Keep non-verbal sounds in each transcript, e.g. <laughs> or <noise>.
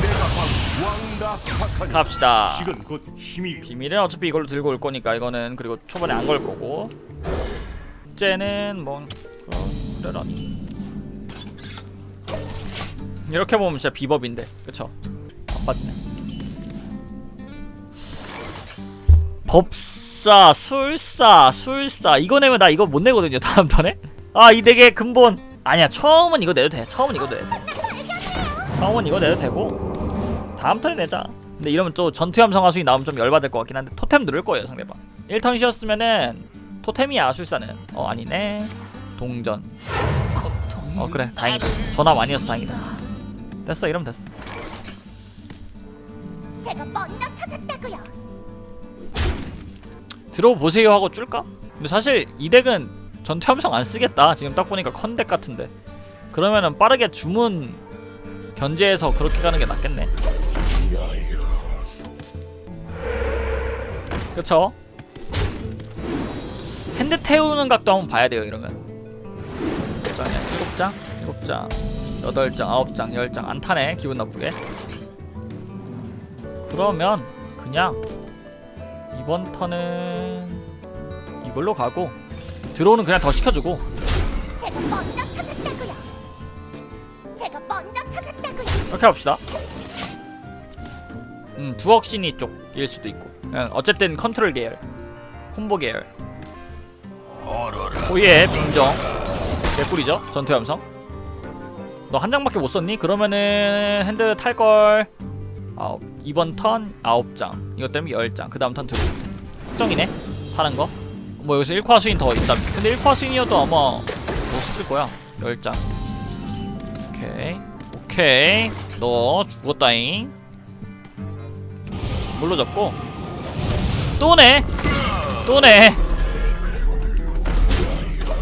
내가 바로 왕다 스파카니. 갑시다. 식은 곧 힘이. 비밀은 어차피 이걸로 들고 올 거니까 이거는 그리고 초반에 안 걸 거고. 쟤는 뭐 어, 그러려니. 이렇게 보면 진짜 비법인데. 그쵸? 안 빠지네. 법사 술사 술사. 이거 내면 나 이거 못 내거든요 다음 턴에. 아 이 덱의 근본 아니야 처음은 이거 내도 돼. 처음은 이거 내도 돼. 처음은 이거 내도 되고 다음 턴에 내자. 근데 이러면 또 전투 함성 화수이 나오면 좀 열받을 것 같긴 한데 토템 누를 거예요 상대방. 1턴 쉬었으면은 토템이야 술사는 어 아니네. 동전. 어 그래 다행이다. 전화 많이 해서 다행이다. 됐어 이러면 됐어. 제가 먼저 찾았다고요. 들어보세요 하고 줄까? 근데 사실 이 덱은 전투 함성 안 쓰겠다. 지금 딱 보니까 컨덱 같은데. 그러면은 빠르게 주문 견제해서 그렇게 가는 게 낫겠네. 그쵸? 핸드 태우는 각도 한번 봐야 돼요 이러면. 몇 장이야? 7장? 7장. 8장, 9장, 10장. 안 타네. 기분 나쁘게. 그러면 그냥 이번 턴은 이걸로 가고 들어오는 그냥 더 시켜주고. 제가 먼저 찾았다고요. 제가 먼저 찾았다고요. 이렇게 합시다. 음 두억신이 쪽일 수도 있고. 예, 어쨌든 컨트롤 계열 콤보 계열. 오예 빙정. 개꿀이죠? 전투 함성. 너 한 장밖에 못 썼니? 그러면은 핸드 탈걸. 아홉. 이번 턴 아홉 장. 이것 때문에 열 장그 다음 턴 들어 특정이네? 타는 거 뭐 여기서 1화 수인 더 있다 근데 1화 수인이어도 아마 못 썼을 거야. 열장. 오케이. 오케이. 너 죽었다잉. 물로 잡고. 또네. 또네.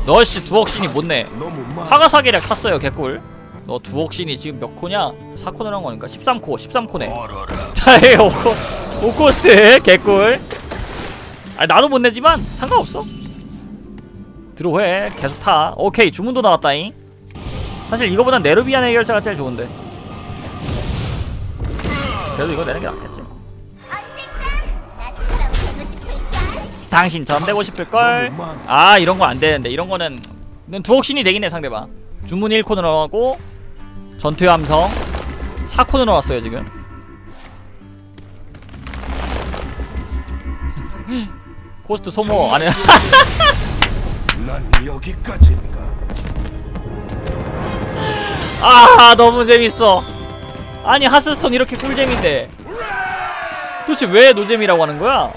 너씨 두억신이 못내. 많. 하가사기력 탔어요 개꿀. 너 두억신이 지금 몇 코냐? 4코 늘어난 거니까. 13코 13코네. 자에 5코 5코스트 개꿀 아 나도 못 내지만 상관없어. 들어해. 계속 타. 오케이 주문도 나왔다잉. 사실 이거보단 네르비안 해결자가 제일 좋은데. 그래도 이거 내는 게 낫겠지. 언젠가 나처럼 되고? 당신 싶을걸. 아 이런 거 안 되는데. 이런 거는 는 두억신이 되긴 해 상대방. 주문 1코 늘어나고 전투의 함성 4코 늘어났어요 지금 코스트 소모 안 해. 난 여기까지인가. <laughs> 아 너무 재밌어. 아니 하스스톤 이렇게 꿀잼인데. 도대체 왜 노잼이라고 하는 거야